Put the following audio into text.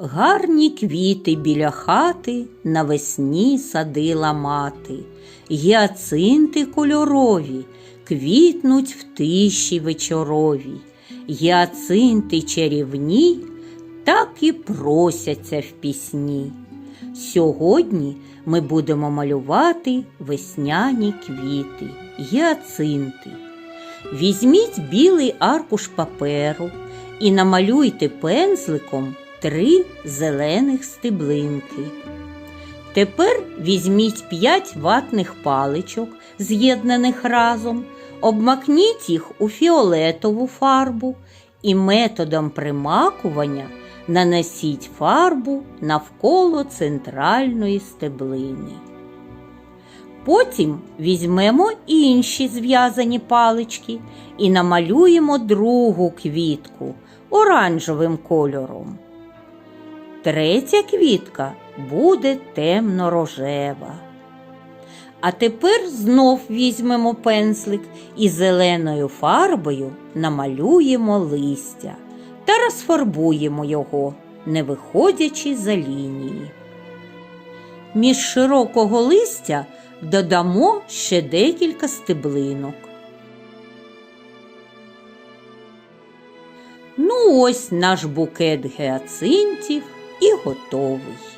Гарні квіти біля хати навесні садила мати, гіацинти кольорові квітнуть в тиші вечоровій, гіацинти чарівні так і просяться в пісні. Сьогодні ми будемо малювати весняні квіти, гіацинти. Візьміть білий аркуш паперу і намалюйте пензликом три зелених стеблинки. Тепер візьміть п'ять ватних паличок, з'єднаних разом, обмакніть їх у фіолетову фарбу і методом примакування нанесіть фарбу навколо центральної стеблини. Потім візьмемо інші зв'язані палички і намалюємо другу квітку оранжевим кольором. Третя квітка буде темно-рожева. А тепер знов візьмемо пензлик і зеленою фарбою намалюємо листя та розфарбуємо його, не виходячи за лінії. Між широкого листя додамо ще декілька стеблинок. Ну ось наш букет гіацинтів і готовий.